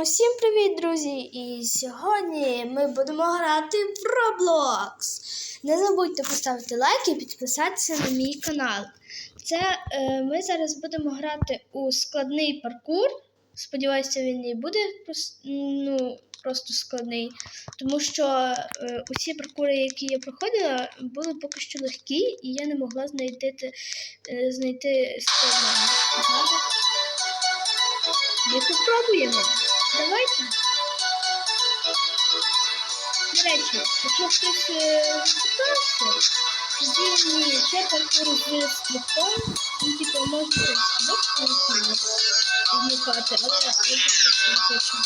Усім привіт, друзі! І сьогодні ми будемо грати в Roblox. Не забудьте поставити лайк і підписатися на мій канал. Це е, ми зараз будемо грати у складний паркур. Сподіваюся, він не буде ну, просто складний, тому що е, усі паркури, які я проходила, були поки що легкі, і я не могла знайти, е, знайти складного. Ми попробуємо. Давайте. До речі, якщо хтось е, запитався, тоді це паркур з стрибком, ну, типу, можна через вмикати, не хочу.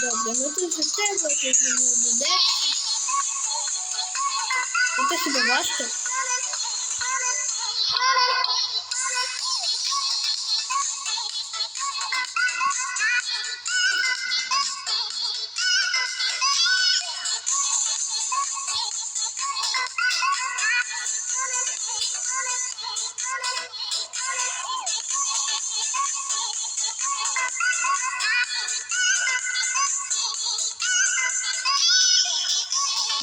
Добре, ну тут треба, тут вже не обійдеться. І це хіба важко?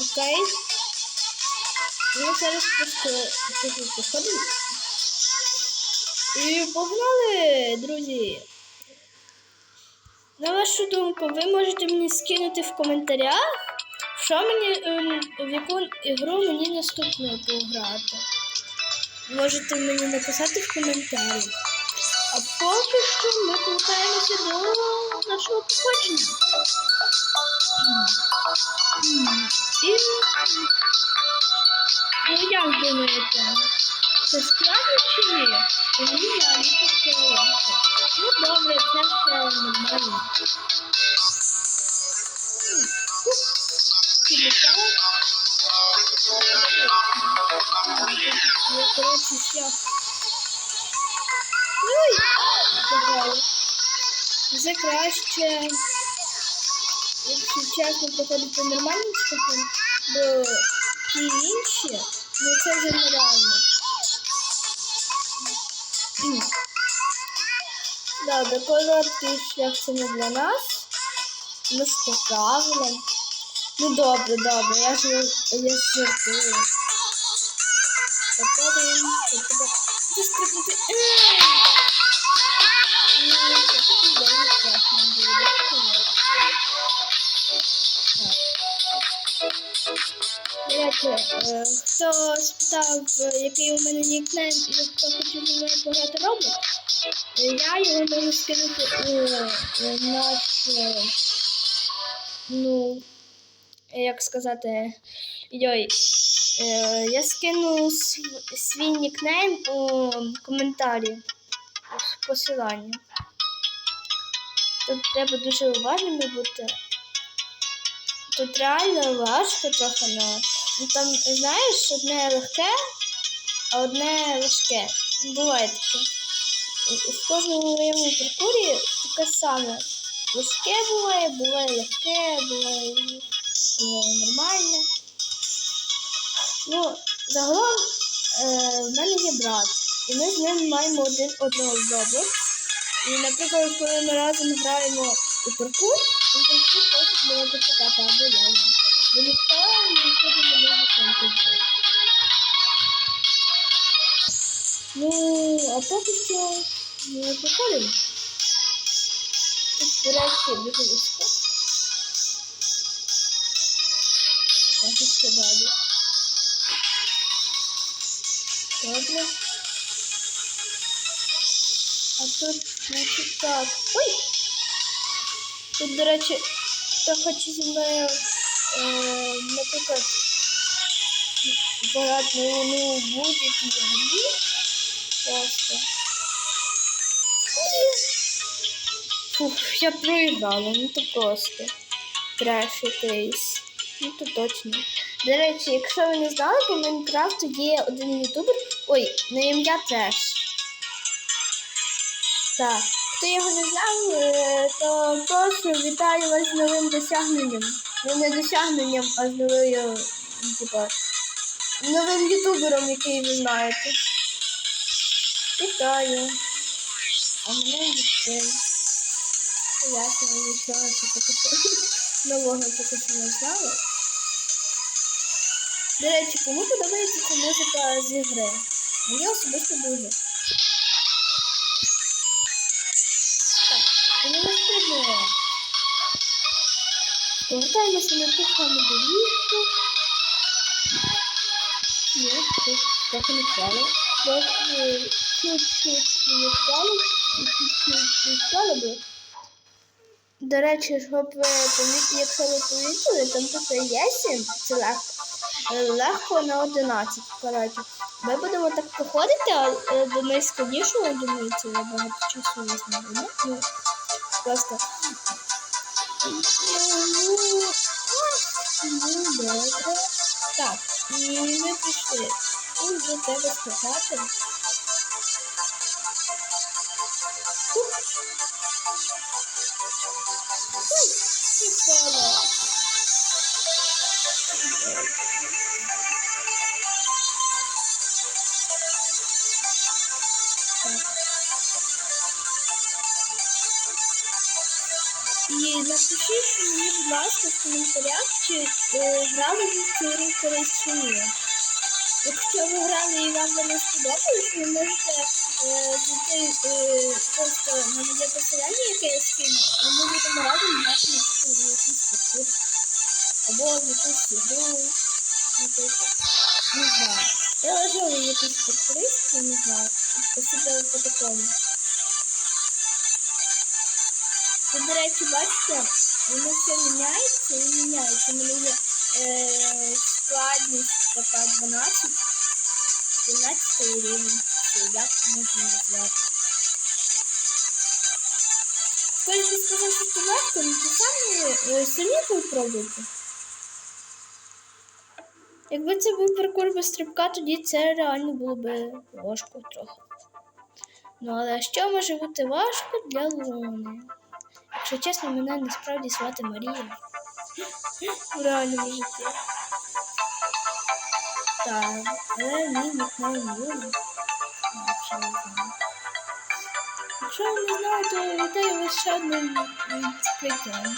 Окей. Ми зараз просто походимо. І погнали, друзі. На вашу думку, ви можете мені скинути в коментарях, що мені, ем, в яку ігру мені наступно пограти. Можете мені написати в коментарі. А поки що ми повертаємося до нашого походження. І ну як думаєте, це складно чи ні? Мені взагалі це легко. Ну добре, це все нормально. Ой, сказали. Вже краще, якщо чесно, проходити нормальним шляхом, бо ті інші, ну це вже нереально. Добре, короткий шлях це не для нас. Ну що, правильно. Ну добре, добре, я ж я ж жартую. Попробуємо. Попробуємо. Хто спитав, е, який у мене нікнейм і хто хоче зі мною пограти е, я його можу скинути у е, наш, е, ну, е, як сказати, йой, е, я скину свій нікнейм у коментарі, в посиланні. Тут треба дуже уважними бути. Тут реально важко трохи, но ну там, знаєш, одне легке, а одне важке. Буває таке. В кожному моєму паркурі таке саме. Важке буває, буває легке, буває, буває нормальне. Ну, загалом е, в мене є брат, і ми з ним маємо один одного Roblox. І, наприклад, коли ми разом граємо у паркур, він завжди просить мене почекати або я його. Бо ніхто нікуди не може сам піти. Ну, а поки що ми походимо. Тут, до речі, дуже високо. Так, і що далі. Добре. А тут, значить, так. Ой! Тут, до речі, хто хоче зі мною, е, наприклад, грати ну, у будь-якій. Просто. Фух, я проіграла, ну то просто. Треш якийсь. Ну то точно. До речі, якщо ви не знали, по Майнкрафту є один ютубер. Ой, на ім'я Треш. Так, хто його не знав, е, то просто вітаю вас з новим досягненням. Ну не досягненням, а з новою, типа, новим ютубером, який ви знаєте. Вітаю. А мене Євген. ясно, нічого, що поки що нового поки що не знали. До речі, кому подобається ця музика з ігри? Мені особисто дуже. Повертаємося на ту саму доріжку. Ні, щось трохи не впало. Трохи чуть-чуть не впало і чуть-чуть не впало би. До речі, щоб ви якщо ви помітили, там тут є 7, це легко. Е, Легко на 11. Коротше. Ми будемо так проходити, а е, до найскладнішого, думаю, це багато часу візьме. Ну, ну, просто. вже треба сказати. І впала. Так. І напишіть мені, будь ласка, в коментарях, чи е, грали ви в цю гру колись чи ні. Якщо ви грали і вам вона сподобалась, ви можете е, зайти е, просто на моє посилання, яке я скину, і ми будемо разом грати в якийсь паркур. Або в якусь ігру. Не знаю. Я лежала в якийсь паркурист, я не знаю. Посидела по такому. Ви, до речі, бачите, воно все міняється і міняється. У мене є е, складність така 12, 12 рівень. Як можна назвати? Би сказав, що це легко, але це самі е, самі попробуйте. Якби це був паркур без стрибка, тоді це реально було б важко трохи. Ну але що може бути важко для Луни? Якщо чесно, мене насправді звати Марія. В реальному житті. Так, але мій нікнейм Юля. Якщо не знаю. Якщо ви не знали, то вітаю вас ще одним відкриттям.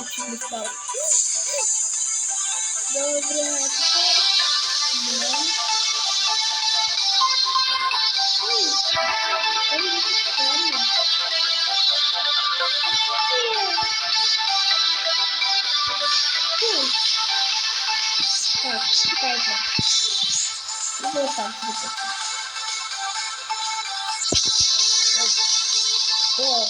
Я чуть Так, чекайте. Треба так зробити. О,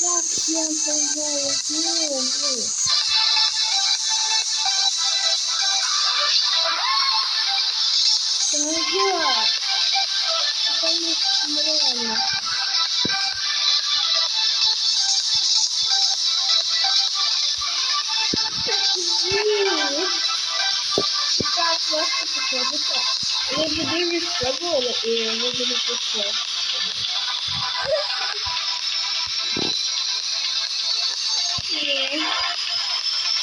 Як я бажаю знову. Це не я. Це нереально. Так просто походити. Я буду не спробувала і ми будемо пішло. Ні.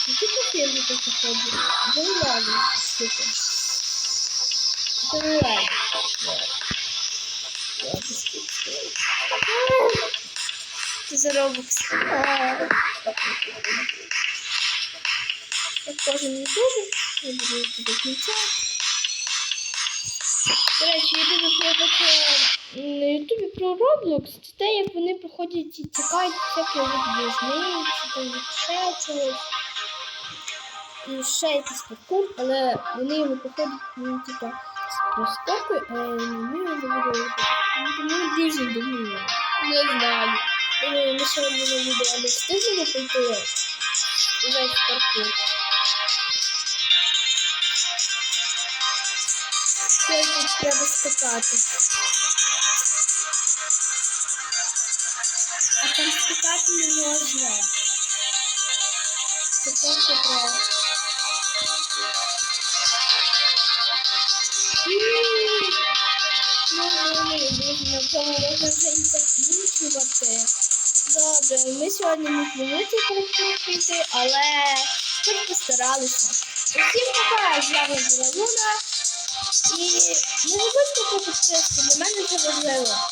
Які пофірми ти походить? Заливали. Сука. Заливали. Це за робокс. Як кожен ютубер, я буду йти до кінця. До речі, я дуже слухати на ютубі про Roblox, це те, як вони проходять і тікають всякі від в'язниці, там від ще. І ще якийсь паркур, але вони його проходять, ну, типа, з проскокою, а не вмію забудовувати. Ну, Тому дуже думаю. Не знаю. Думаю, ми сьогодні на відео не встигнемо пройти весь паркур. Ще тут треба скакати. А там скакати не можна. Це просто треба. Добре, ми сьогодні не плануєте перепустити, але ми постаралися. Усім пока, з вами була Луна. І не забудьте про підписку, для мене це важливо.